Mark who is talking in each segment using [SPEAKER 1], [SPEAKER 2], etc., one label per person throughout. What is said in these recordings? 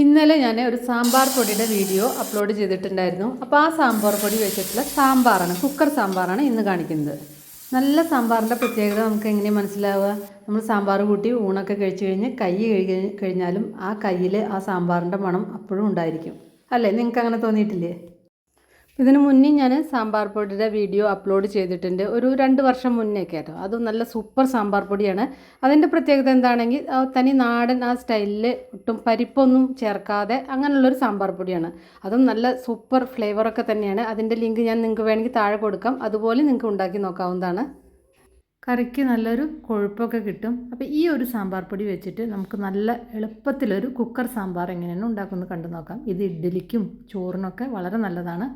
[SPEAKER 1] ഇന്നലെ ഞാൻ ഒരു സാമ്പാർ പൊടിയുടെ വീഡിയോ അപ്ലോഡ് ചെയ്തിട്ടുണ്ടായിരുന്നു. അപ്പോൾ ആ സാമ്പാർ പൊടി വെച്ചിട്ടുള്ള സാമ്പാറാണ് കുക്കർ സാമ്പാറാണ് ഇന്ന് കാണിക്കുന്നത്. നല്ല സാമ്പാറിന്റെ പ്രത്യേകത നമുക്ക് എങ്ങനെ മനസ്സിലാവുക? നമ്മൾ സാമ്പാർ കൂട്ടി ഊണൊക്കെ കഴിച്ചു കഴിഞ്ഞ് കൈ കഴുകി കഴിഞ്ഞാലും ആ കയ്യിൽ ആ സാമ്പാറിന്റെ മണം അപ്പോഴും ഉണ്ടായിരിക്കും. അല്ലേ? നിങ്ങൾക്ക് അങ്ങനെ തോന്നിയിട്ടില്ലേ? ഇതിന് മുന്നേ ഞാൻ സാമ്പാർ പൊടിയുടെ വീഡിയോ അപ്ലോഡ് ചെയ്തിട്ടുണ്ട്. ഒരു രണ്ട് വർഷം മുന്നേ കേട്ടോ അതും നല്ല സൂപ്പർ സാമ്പാർ പൊടിയാണ്. അതിന്റെ പ്രത്യേകത എന്താണെങ്കിൽ തനി നാടൻ ആ സ്റ്റൈലിൽ ഒട്ടും പരിപ്പൊന്നും ചേർക്കാതെ അങ്ങനെയുള്ളൊരു സാമ്പാർ പൊടിയാണ്. അതും നല്ല സൂപ്പർ ഫ്ലേവറൊക്കെ തന്നെയാണ്. അതിന്റെ ലിങ്ക് ഞാൻ നിങ്ങൾക്ക് വേണമെങ്കിൽ താഴെ കൊടുക്കാം. അതുപോലെ നിങ്ങൾക്ക് ഉണ്ടാക്കി നോക്കാവുന്നതാണ്. കറിക്ക് നല്ലൊരു കൊഴുപ്പൊക്കെ കിട്ടും. അപ്പോൾ ഈ ഒരു സാമ്പാർ പൊടി വെച്ചിട്ട് നമുക്ക് നല്ല എളുപ്പത്തിലൊരു കുക്കർ സാമ്പാർ എങ്ങനെയാണ് ഉണ്ടാക്കുന്നത് കണ്ടു നോക്കാം. ഇത് ഇഡ്ഡലിക്കും ചോറിനൊക്കെ വളരെ നല്ലതാണ്.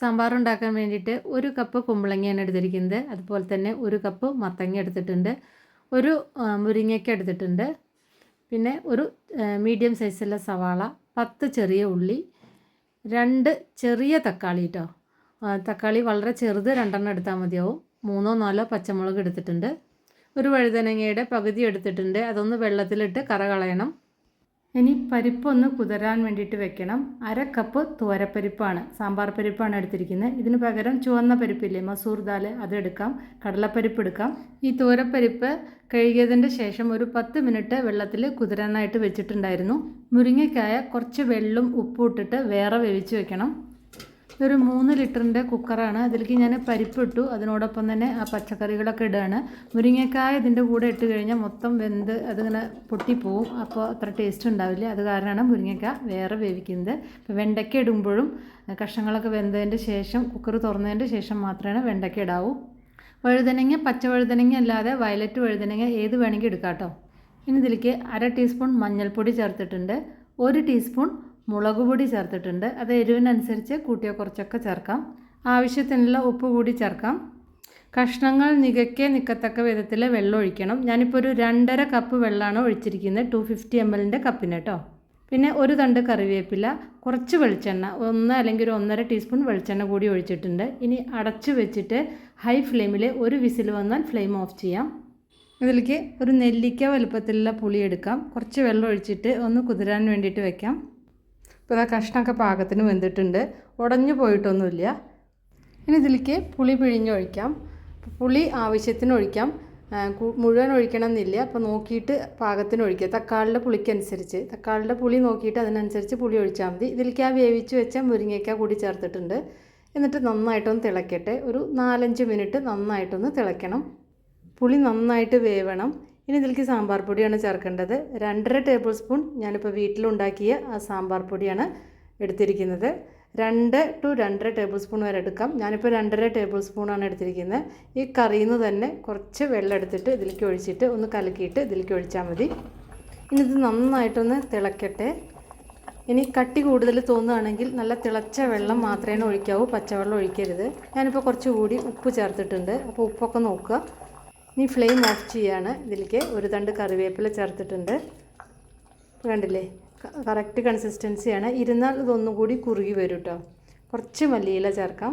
[SPEAKER 1] സാമ്പാർ ഉണ്ടാക്കാൻ വേണ്ടിയിട്ട് ഒരു കപ്പ് കുമ്പളങ്ങയാണ് എടുത്തിരിക്കുന്നത്. അതുപോലെ തന്നെ ഒരു കപ്പ് മത്തങ്ങ എടുത്തിട്ടുണ്ട്. ഒരു മുരിങ്ങയ്ക്ക എടുത്തിട്ടുണ്ട്. പിന്നെ ഒരു മീഡിയം സൈസുള്ള സവാള പത്ത് ചെറിയ ഉള്ളി രണ്ട് ചെറിയ തക്കാളി കേട്ടോ തക്കാളി വളരെ ചെറുത് രണ്ടെണ്ണം എടുത്താൽ മതിയാവും. മൂന്നോ നാലോ പച്ചമുളക് എടുത്തിട്ടുണ്ട്. ഒരു വഴുതനങ്ങയുടെ പകുതി എടുത്തിട്ടുണ്ട്. അതൊന്ന് വെള്ളത്തിലിട്ട് കറ കളയണം. ഇനി പരിപ്പൊന്ന് കുതിരാൻ വേണ്ടിയിട്ട് വെക്കണം. അര കപ്പ് തോരപ്പരിപ്പാണ്. സാമ്പാർ പരിപ്പാണ് എടുത്തിരിക്കുന്നത് ഇതിന് പകരം ചുവന്ന പരിപ്പില്ലേ മസൂർ ദാൽ അതെടുക്കാം കടലപ്പരിപ്പ് എടുക്കാം. ഈ തോരപ്പരിപ്പ് കഴുകിയതിന്റെ ശേഷം ഒരു പത്ത് മിനിറ്റ് വെള്ളത്തിൽ കുതിരാനായിട്ട് വെച്ചിട്ടുണ്ടായിരുന്നു. മുരിങ്ങയ്ക്കായ കുറച്ച് വെള്ളം ഉപ്പും ഇട്ടിട്ട് വേറെ വേവിച്ച് വെക്കണം. ഇതൊരു മൂന്ന് ലിറ്ററിന്റെ കുക്കറാണ്. അതിലേക്ക് ഞാൻ പരിപ്പ് ഇട്ടു അതിനോടൊപ്പം തന്നെ ആ പച്ചക്കറികളൊക്കെ ഇടുകയാണ് മുരിങ്ങക്കായ ഇതിന്റെ കൂടെ ഇട്ട് കഴിഞ്ഞാൽ മൊത്തം വെന്ത് അതിങ്ങനെ പൊട്ടിപ്പോവും. അപ്പോൾ അത്ര ടേസ്റ്റ് ഉണ്ടാവില്ല. അത് കാരണമാണ് മുരിങ്ങക്ക വേറെ വേവിക്കുന്നത്. ഇപ്പോൾ വെണ്ടയ്ക്ക ഇടുമ്പോഴും കഷ്ണങ്ങളൊക്കെ വെന്തതിന്റെ ശേഷം കുക്കർ തുറന്നതിന്റെ ശേഷം മാത്രമേ വെണ്ടയ്ക്ക ഇടാവൂ. വഴുതനങ്ങ പച്ച വഴുതനങ്ങ അല്ലാതെ വയലറ്റ് വഴുതനങ്ങ ഏത് വേണമെങ്കിൽ എടുക്കാം കേട്ടോ. ഇനി ഇതിലേക്ക് അര ടീസ്പൂൺ മഞ്ഞൾപ്പൊടി ചേർത്തിട്ടുണ്ട്. ഒരു ടീസ്പൂൺ മുളക് പൊടി ചേർത്തിട്ടുണ്ട്. അത് എരിവിനനുസരിച്ച് കൂട്ടിയോ കുറച്ചൊക്കെ ചേർക്കാം. ആവശ്യത്തിനുള്ള ഉപ്പ് കൂടി ചേർക്കാം. കഷ്ണങ്ങൾ നികക്കെ നിക്കത്തക്ക വിധത്തിൽ വെള്ളം ഒഴിക്കണം. ഞാനിപ്പോൾ ഒരു രണ്ടര കപ്പ് വെള്ളമാണ് ഒഴിച്ചിരിക്കുന്നത്. ടു ഫിഫ്റ്റി എം എല്ലിന്റെ കപ്പിന് കേട്ടോ പിന്നെ ഒരു തണ്ട് കറിവേപ്പില കുറച്ച് വെളിച്ചെണ്ണ ഒന്ന് അല്ലെങ്കിൽ ഒരു ഒന്നര ടീസ്പൂൺ വെളിച്ചെണ്ണ കൂടി ഒഴിച്ചിട്ടുണ്ട്. ഇനി അടച്ച് വെച്ചിട്ട് ഹൈ ഫ്ലെയിമിൽ ഒരു വിസിൽ വന്നാൽ ഫ്ലെയിം ഓഫ് ചെയ്യാം. ഇതിലേക്ക് ഒരു നെല്ലിക്ക വലുപ്പത്തിലുള്ള പുളി എടുക്കാം. കുറച്ച് വെള്ളം ഒഴിച്ചിട്ട് ഒന്ന് കുതിരാൻ വേണ്ടിയിട്ട് വെക്കാം. ഇപ്പോൾ ഇതാ കഷ്ണമൊക്കെ പാകത്തിന് വെന്തിട്ടുണ്ട്. ഉടഞ്ഞു പോയിട്ടൊന്നുമില്ല. ഇനി ഇതിലേക്ക് പുളി പിഴിഞ്ഞൊഴിക്കാം. പുളി ആവശ്യത്തിന് ഒഴിക്കാം. മുഴുവൻ ഒഴിക്കണം എന്നില്ല അപ്പോൾ നോക്കിയിട്ട് പാകത്തിന് ഒഴിക്കുക. തക്കാളിയുടെ പുളിക്കനുസരിച്ച്. തക്കാളിയുടെ പുളി നോക്കിയിട്ട് അതിനനുസരിച്ച് പുളി ഒഴിച്ചാൽ മതി. ഇതിലേക്ക് ആ വേവിച്ച് വെച്ച മുരിങ്ങയ്ക്ക കൂടി ചേർത്തിട്ടുണ്ട്. എന്നിട്ട് നന്നായിട്ടൊന്ന് തിളക്കട്ടെ. ഒരു നാലഞ്ച് മിനിറ്റ് നന്നായിട്ടൊന്ന് തിളയ്ക്കണം പുളി നന്നായിട്ട് വേവണം. ഇനി ഇതിലേക്ക് സാമ്പാർ പൊടിയാണ് ചേർക്കേണ്ടത്. രണ്ടര ടേബിൾ സ്പൂൺ ഞാനിപ്പോൾ വീട്ടിലുണ്ടാക്കിയ ആ സാമ്പാർ പൊടിയാണ് എടുത്തിരിക്കുന്നത്. രണ്ട് ടു രണ്ടര ടേബിൾ സ്പൂൺ വരെ എടുക്കാം. ഞാനിപ്പോൾ രണ്ടര ടേബിൾ സ്പൂണാണ് എടുത്തിരിക്കുന്നത്. ഈ കറിയിൽ നിന്ന് തന്നെ കുറച്ച് വെള്ളം എടുത്തിട്ട് ഇതിലേക്ക് ഒഴിച്ചിട്ട് ഒന്ന് കലക്കിയിട്ട് ഇതിലേക്ക് ഒഴിച്ചാൽ മതി. ഇനി ഇത് നന്നായിട്ടൊന്ന് തിളക്കട്ടെ. ഇനി കട്ടി കൂടുതൽ തോന്നുകയാണെങ്കിൽ നല്ല തിളച്ച വെള്ളം മാത്രമേ ഒഴിക്കാവൂ പച്ചവെള്ളം ഒഴിക്കരുത്. ഞാനിപ്പോൾ കുറച്ച് കൂടി ഉപ്പ് ചേർത്തിട്ടുണ്ട്. അപ്പോൾ ഉപ്പൊക്കെ നോക്കുക. ഇനി ഫ്ലെയിം ഓഫ് ചെയ്യാണ്. ഇതിലേക്ക് ഒരു തണ്ട് കറിവേപ്പില ചേർത്തിട്ടുണ്ട്. കണ്ടില്ലേ? കറക്റ്റ് കൺസിസ്റ്റൻസിയാണ് ഇരുന്നാൽ ഇതൊന്നും കൂടി കുറുകി വരും കേട്ടോ കുറച്ച് മല്ലിയില ചേർക്കാം.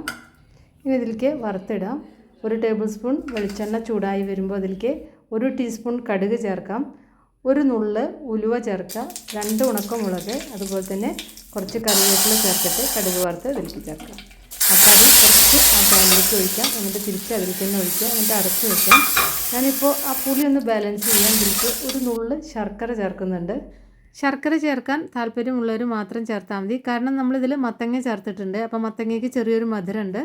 [SPEAKER 1] ഇനി ഇതിലേക്ക് വറുത്തിടാം. ഒരു ടേബിൾ സ്പൂൺ വെളിച്ചെണ്ണ ചൂടായി വരുമ്പോൾ അതിലേക്ക് ഒരു ടീസ്പൂൺ കടുക് ചേർക്കാം. ഒരു നുള്ള് ഉലുവ ചേർക്കുക. രണ്ട് ഉണക്കമുളക്. അതുപോലെ തന്നെ കുറച്ച് കറിവേപ്പില ചേർത്തിട്ട് കടുക് വറുത്ത് ഇതിലേക്ക് ചേർക്കാം. കറി കുറച്ച് ആ പാനിലേക്ക് ഒഴിക്കാം എന്നിട്ട് തിരിച്ച് അതിലേക്ക് തന്നെ ഒഴിക്കുക എന്നിട്ട് അടച്ച് വെക്കാം ഞാനിപ്പോൾ ആ പുളി ഒന്ന് ബാലൻസ് ചെയ്യാൻ ഇതിലേക്ക് ഒരു നുള്ള് ശർക്കര ചേർക്കുന്നുണ്ട് ശർക്കര ചേർക്കാൻ താല്പര്യമുള്ളവർ മാത്രം ചേർത്താൽ മതി. കാരണം നമ്മളിതിൽ മത്തങ്ങ ചേർത്തിട്ടുണ്ട്. അപ്പോൾ മത്തങ്ങയ്ക്ക് ചെറിയൊരു മധുരമുണ്ട്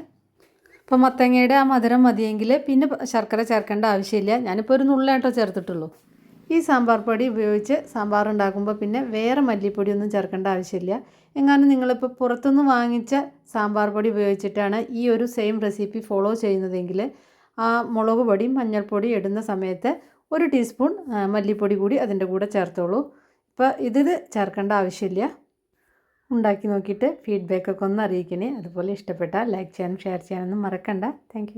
[SPEAKER 1] അപ്പോൾ മത്തങ്ങയുടെ ആ മധുരം മതിയെങ്കിൽ പിന്നെ ശർക്കര ചേർക്കേണ്ട ആവശ്യമില്ല. ഞാനിപ്പോൾ ഒരു നുള്ളായിട്ടോ ചേർത്തിട്ടുള്ളൂ. ഈ സാമ്പാർ പൊടി ഉപയോഗിച്ച് സാമ്പാർ ഉണ്ടാക്കുമ്പോൾ പിന്നെ വേറെ മല്ലിപ്പൊടിയൊന്നും ചേർക്കേണ്ട ആവശ്യമില്ല. എങ്ങാനും നിങ്ങളിപ്പോൾ പുറത്തുനിന്ന് വാങ്ങിച്ച സാമ്പാർ പൊടി ഉപയോഗിച്ചിട്ടാണ് ഈ ഒരു സെയിം റെസിപ്പി ഫോളോ ചെയ്യുന്നതെങ്കിൽ ആ മുളക് പൊടി മഞ്ഞൾപ്പൊടി ഇടുന്ന സമയത്ത് ഒരു ടീസ്പൂൺ മല്ലിപ്പൊടി കൂടി അതിന്റെ കൂടെ ചേർത്തോളൂ. ഇപ്പോൾ ഇതിൽ ചേർക്കേണ്ട ആവശ്യമില്ല. ഉണ്ടാക്കി നോക്കിയിട്ട് ഫീഡ്ബാക്കൊക്കെ ഒന്ന് അറിയിക്കണേ. അതുപോലെ ഇഷ്ടപ്പെട്ടാൽ ലൈക്ക് ചെയ്യാനും ഷെയർ ചെയ്യാനൊന്നും മറക്കണ്ട. താങ്ക്